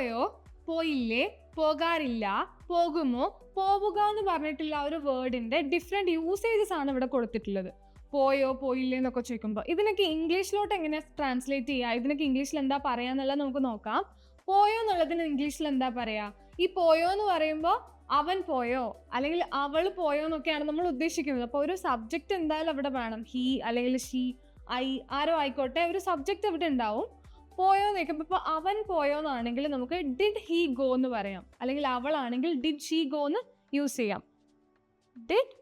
പോയോ? പോയില്ലേ? പോകാറില്ല. പോകുമോ? പോവുക എന്ന് പറഞ്ഞിട്ടുള്ള ആ ഒരു വേർഡിന്റെ ഡിഫറെന്റ് യൂസേജസ് ആണ് ഇവിടെ കൊടുത്തിട്ടുള്ളത്. പോയോ? പോയില്ലേ എന്നൊക്കെ ചോദിക്കുമ്പോൾ ഇതിനൊക്കെ ഇംഗ്ലീഷിലോട്ട് എങ്ങനെ ട്രാൻസ്ലേറ്റ് ചെയ്യുക ഇതിനൊക്കെ ഇംഗ്ലീഷിൽ എന്താ പറയാന്നുള്ളത് നമുക്ക് നോക്കാം. പോയോ എന്നുള്ളതിന് ഇംഗ്ലീഷിൽ എന്താ പറയാ? ഈ പോയോ എന്ന് പറയുമ്പോൾ അവൻ പോയോ? അല്ലെങ്കിൽ അവൾ പോയോ എന്നൊക്കെയാണ് നമ്മൾ ഉദ്ദേശിക്കുന്നത്. അപ്പോൾ ഒരു സബ്ജക്റ്റ് എന്തായാലും അവിടെ വേണം. ഹീ അല്ലെങ്കിൽ ഷീ ഐ ആരോ ആയിക്കോട്ടെ. ഒരു സബ്ജക്റ്റ് അവിടെ ഉണ്ടാവും. പോയോ നിൽക്കുമ്പോൾ ഇപ്പോൾ അവൻ പോയോ എന്നാണെങ്കിൽ നമുക്ക് ഡിഡ് ഹി ഗോ എന്ന് പറയാം. അല്ലെങ്കിൽ അവളാണെങ്കിൽ ഡിഡ് ഷീ ഗോ എന്ന് യൂസ് ചെയ്യാം. ഡിഡ്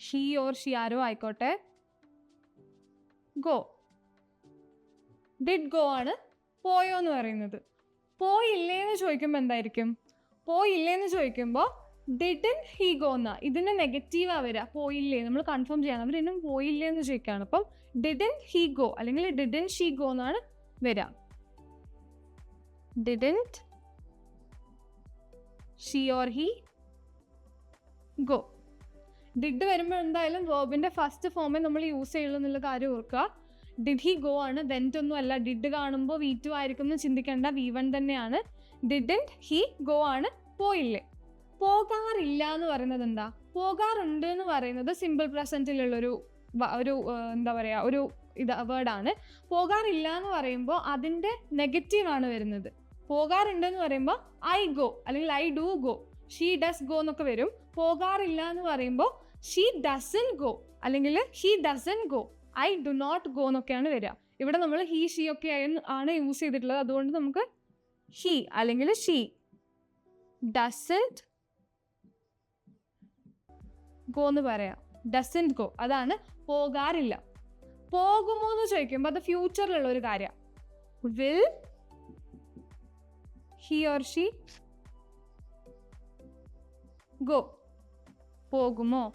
ഷീ ഓർ ഷി ആരോ ആയിക്കോട്ടെ ഗോ ഡിഡ് ഗോ ആണ് പോയോ എന്ന് പറയുന്നത്. പോയില്ലേ എന്ന് ചോദിക്കുമ്പോൾ എന്തായിരിക്കും? പോയില്ലേ എന്ന് ചോദിക്കുമ്പോൾ ഡിഡൻ ഹീ ഗോ എന്ന ഇതിന് നെഗറ്റീവാ വരിക പോയില്ലേ? നമ്മൾ കൺഫേം ചെയ്യണം. അവർ ഇന്നും പോയില്ലേ എന്ന് ചോദിക്കുകയാണ്. അപ്പം ഡിഡൻ ഹീ ഗോ അല്ലെങ്കിൽ ഡിഡൻ ഷീ ഗോ എന്നാണ് വരിക didn't she or he go did വരുമ്പോൾ എന്തായാലും വേർബിന്റെ ഫസ്റ്റ് ഫോമേ നമ്മൾ യൂസ് ചെയ്യുള്ളൂ എന്നുള്ള കാര്യം ഓർക്കുക. ഡിഡ് ഹി ഗോ ആണ്? വെന്റ് ഒന്നും അല്ല. ഡിഡ് കാണുമ്പോൾ വി ടു ആയിരിക്കും എന്ന് ചിന്തിക്കേണ്ട. വി വൺ തന്നെയാണ്. ഡിഡന്റ് ഹി ഗോ ആണ്? പോയില്ലേ? പോകാറില്ല എന്ന് പറയുന്നത് എന്താ? പോകാറുണ്ട് എന്ന് പറയുന്നത് സിമ്പിൾ പ്രസന്റിലുള്ളൊരു ഒരു എന്താ പറയുക ഒരു ഇത് വേർഡാണ് പോകാറില്ല എന്ന് പറയുമ്പോൾ അതിന്റെ നെഗറ്റീവാണ് വരുന്നത്. പോകാറുണ്ട് എന്ന് പറയുമ്പോൾ ഐ ഗോ അല്ലെങ്കിൽ I do go she does go എന്നൊക്കെ വരും. പോകാറില്ല എന്ന് പറയുമ്പോൾ ഷീ ഡസൻ ഗോ അല്ലെങ്കിൽ he doesn't go I do not go എന്നൊക്കെയാണ് വരിക. ഇവിടെ നമ്മൾ ഹീ ഷീ ഒക്കെ ആണ് യൂസ് ചെയ്തിട്ടുള്ളത്. അതുകൊണ്ട് നമുക്ക് ഹീ അല്ലെങ്കിൽ ഷീ ഡസന്റ് ഗോ എന്ന് പറയാം. ഡസൻ ഗോ അതാണ് പോകാറില്ല. പോകുമോ എന്ന് ചോദിക്കുമ്പോൾ അത് ഫ്യൂച്ചറിലുള്ള ഒരു കാര്യം. Will he or she go പോകുമോ?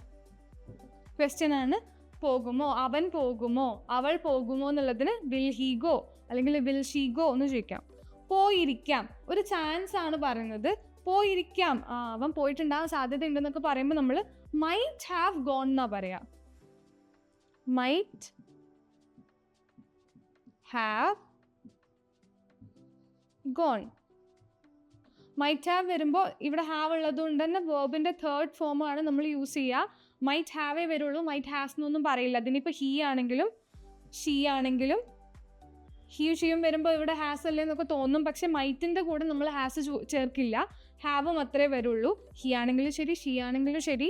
ക്വസ്റ്റ്യൻ ആണ് പോകുമോ? അവൻ പോകുമോ? അവൾ പോകുമോ എന്നുള്ളതിന് വിൽ ഹി ഗോ അല്ലെങ്കിൽ വിൽ ഷീ ഗോ എന്ന് ചോദിക്കാം. പോയിരിക്കാം. ഒരു ചാൻസ് ആണ് പറയുന്നത് പോയിരിക്കാം. അവൻ പോയിട്ടുണ്ടാകാൻ സാധ്യത ഉണ്ടെന്നൊക്കെ പറയുമ്പോൾ നമ്മൾ മൈറ്റ് ഹാവ് ഗോൺ എന്നാ പറയാ. Might have gone might have വരുമ്പോൾ ഇവിടെ ഹാവ് ഉള്ളത് കൊണ്ട് തന്നെ വേർബിന്റെ തേർഡ് ഫോമാണ് നമ്മൾ യൂസ് ചെയ്യുക മൈറ്റ് ഹാവേ വരുള്ളൂ. മൈറ്റ് ഹാസ് എന്നൊന്നും പറയില്ല. അതിനിപ്പോൾ ഹീ ആണെങ്കിലും ഷീ ആണെങ്കിലും ഹീ ചെയ്യും വരുമ്പോൾ ഇവിടെ ഹാസ് അല്ലേ എന്നൊക്കെ തോന്നും. പക്ഷെ മൈറ്റിന്റെ കൂടെ നമ്മൾ ഹാസ് ചേർക്കില്ല. ഹാവും അത്രേ വരുള്ളൂ. ഹി ആണെങ്കിലും ശരി ഷീ ആണെങ്കിലും ശരി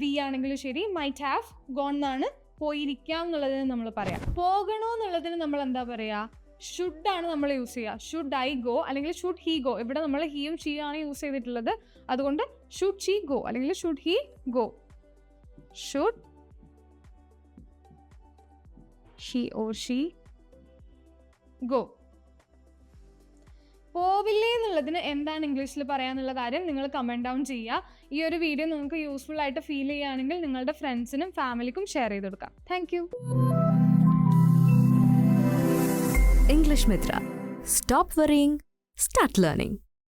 വി ആണെങ്കിലും ശരി മൈറ്റ് ഹാവ് ഗോൺ എന്നാണ് പോയിരിക്കാം എന്നുള്ളതിന് നമ്മൾ പറയാം. പോകണോ എന്നുള്ളതിന് നമ്മൾ എന്താ പറയുക ഷുഡ് ആണ് നമ്മൾ യൂസ് ചെയ്യുക ഷുഡ് ഐ ഗോ അല്ലെങ്കിൽ ഷുഡ് ഹി ഗോ ഇവിടെ നമ്മൾ ഹിയും ഷീ ആണ് യൂസ് ചെയ്തിട്ടുള്ളത്. അതുകൊണ്ട് ഷുഡ് ഷീ ഗോ അല്ലെങ്കിൽ should he go should she or she go പോവില്ലേ എന്നുള്ളതിന് എന്താണ് ഇംഗ്ലീഷിൽ പറയാന്നുള്ള കാര്യം നിങ്ങൾ കമന്റ് ഡൗൺ ചെയ്യുക. ഈ ഒരു വീഡിയോ നിങ്ങൾക്ക് യൂസ്ഫുൾ ആയിട്ട് ഫീൽ ചെയ്യുകയാണെങ്കിൽ നിങ്ങളുടെ ഫ്രണ്ട്സിനും ഫാമിലിക്കും ഷെയർ ചെയ്ത് കൊടുക്കാം. Thank you English Mitra stop worrying, start learning.